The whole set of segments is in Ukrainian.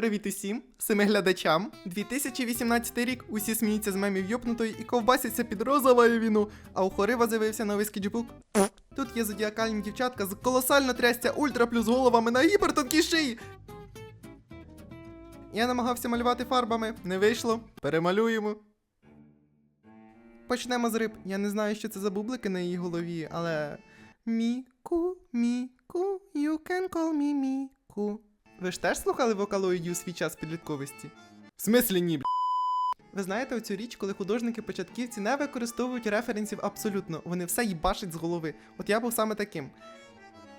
Привіт усім, семи глядачам. 2018 рік усі сміються з мемів йопнутої і ковбасяться під розовою віну, а у Хорива з'явився новий скетчбук. Тут є зодіакальні дівчатка з колосально трястя ультра плюс головами на гіпертонкій шиї. Я намагався малювати фарбами, не вийшло. Перемалюємо. Почнемо з риб. Я не знаю, що це за бублики на її голові, але. Міку, міку, you can call me міку. Ви ж теж слухали вокалоїдю у свій час підлітковості? В смислі ні, бля? Ви знаєте оцю річ, коли художники-початківці не використовують референсів абсолютно, вони все їбашать з голови. От я був саме таким.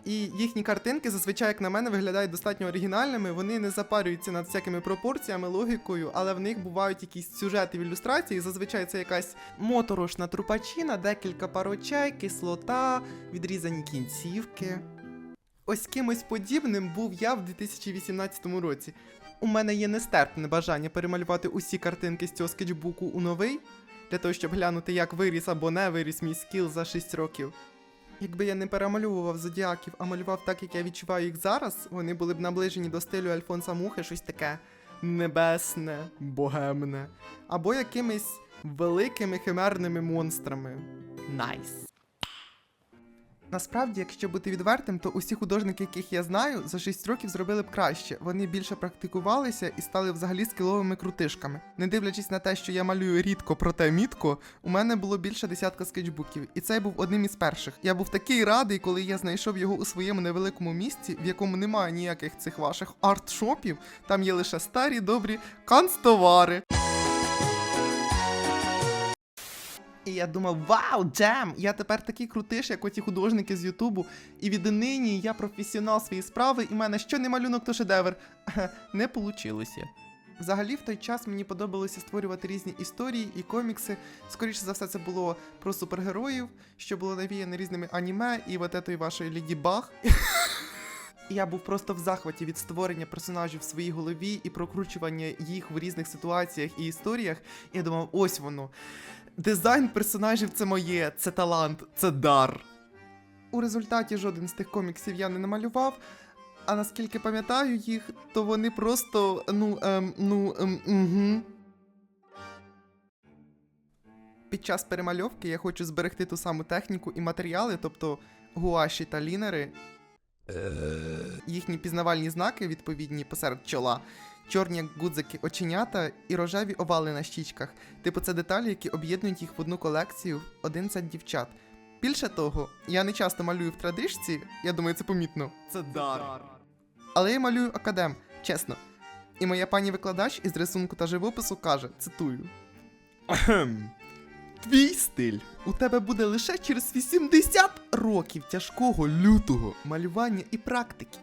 І їхні картинки зазвичай, як на мене, виглядають достатньо оригінальними. Вони не запарюються над всякими пропорціями, логікою, але в них бувають якісь сюжети в ілюстрації. Зазвичай це якась моторошна трупачина, декілька парочей, кислота, відрізані кінцівки. Ось кимось подібним був я в 2018 році. У мене є нестерпне бажання перемалювати усі картинки з цього скетчбуку у новий, для того, щоб глянути, як виріс або не виріс мій скіл за 6 років. Якби я не перемальовував зодіаків, а малював так, як я відчуваю їх зараз, вони були б наближені до стилю Альфонса Мухи, щось таке небесне, богемне, або якимись великими химерними монстрами. Найс. Насправді, якщо бути відвертим, то усі художники, яких я знаю, за 6 років зробили б краще. Вони більше практикувалися і стали взагалі скіловими крутишками. Не дивлячись на те, що я малюю рідко, проте мітко, у мене було більше десятка скетчбуків, і цей був одним із перших. Я був такий радий, коли я знайшов його у своєму невеликому місті, в якому немає ніяких цих ваших арт-шопів, там є лише старі добрі канцтовари. І я думав, вау, джем! Я тепер такий крутиш, як оті художники з Ютубу. І віднині я професіонал своєї справи, і в мене що не малюнок, то шедевр. Не получилося. Взагалі, в той час мені подобалося створювати різні історії і комікси. Скоріше за все, це було про супергероїв, що було навіяне різними аніме і от етої вашої Ліді Баг. Я був просто в захваті від створення персонажів в своїй голові і прокручування їх в різних ситуаціях і історіях. І я думав, ось воно. Дизайн персонажів це моє, це талант, це дар. У результаті жоден з тих коміксів я не намалював. А наскільки пам'ятаю їх, то вони просто. ну, ем, ну, ем, угу. Під час перемальовки я хочу зберегти ту саму техніку і матеріали, тобто гуаші та лінери, їхні пізнавальні знаки, відповідні посеред чола, чорні як гудзики оченята і рожеві овали на щічках. Типу, це деталі, які об'єднують їх в одну колекцію, один сет дівчат. Більше того, я не часто малюю в традишці, я думаю, це помітно. Це дар. Але я малюю академ, чесно. І моя пані викладач із рисунку та живопису каже: цитую. «Ахем. Твій стиль у тебе буде лише через 80 років тяжкого лютого малювання і практики.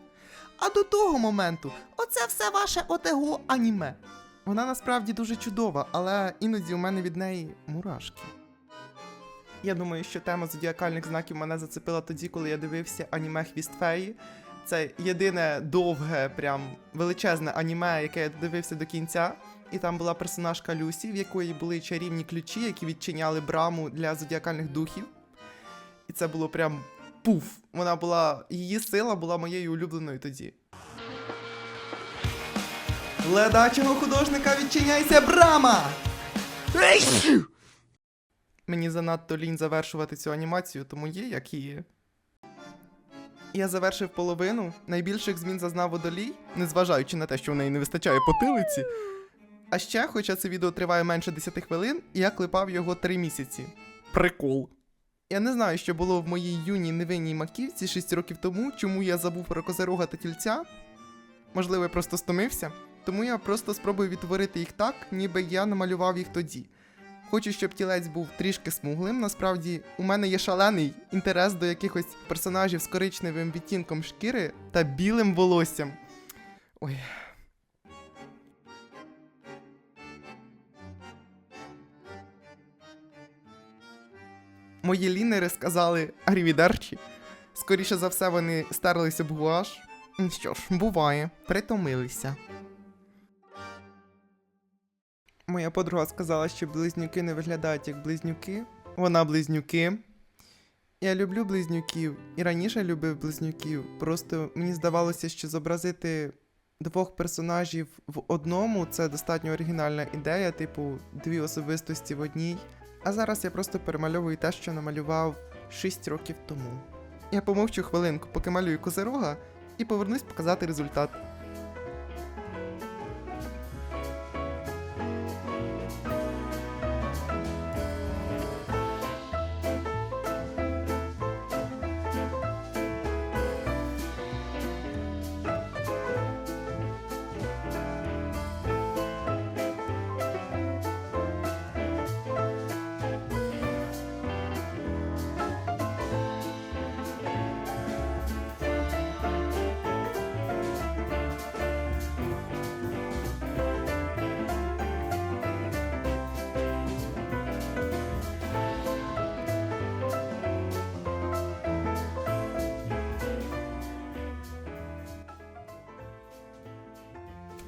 А до того моменту, оце все ваше ОТГО аніме. Вона насправді дуже чудова, але іноді у мене від неї мурашки. Я думаю, що тема зодіакальних знаків мене зацепила тоді, коли я дивився аніме Хвіст Феї. Це єдине довге, прям величезне аніме, яке я дивився до кінця. І там була персонажка Люсі, в якої були чарівні ключі, які відчиняли браму для зодіакальних духів. І це було прям пуф. Вона була. Її сила була моєю улюбленою тоді. Ледачого художника відчиняйся брама! Мені занадто лінь завершувати цю анімацію, тому є як є. Я завершив половину. Найбільших змін зазнав водолій, незважаючи на те, що в неї не вистачає потилиці. А ще, хоча це відео триває менше 10 хвилин, я клепав його 3 місяці. Прикол. Я не знаю, що було в моїй юній невинній маківці 6 років тому, чому я забув про козирога та тільця. Можливо, я просто стомився, тому я просто спробую відтворити їх так, ніби я намалював їх тоді. Хочу, щоб тілець був трішки смуглим. Насправді, у мене є шалений інтерес до якихось персонажів з коричневим відтінком шкіри та білим волоссям. Ой. Мої лінери сказали Арівідерчі. Скоріше за все, вони стерлися б гуаш. Що ж, буває, притомилися. Моя подруга сказала, що близнюки не виглядають як близнюки. Вона близнюки. Я люблю близнюків і раніше любив близнюків. Просто мені здавалося, що зобразити двох персонажів в одному це достатньо оригінальна ідея, типу дві особистості в одній. А зараз я просто перемальовую те, що намалював 6 років тому. Я помовчу хвилинку, поки малюю козирога, і повернусь показати результат.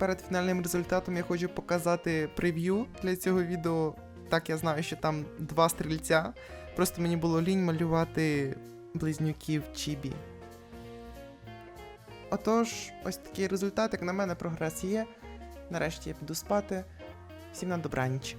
Перед фінальним результатом я хочу показати прев'ю для цього відео. Так, я знаю, що там два стрільця. Просто мені було лінь малювати близнюків Чібі. Отож, ось такий результат, як на мене, прогрес є. Нарешті я піду спати. Всім на добраніч.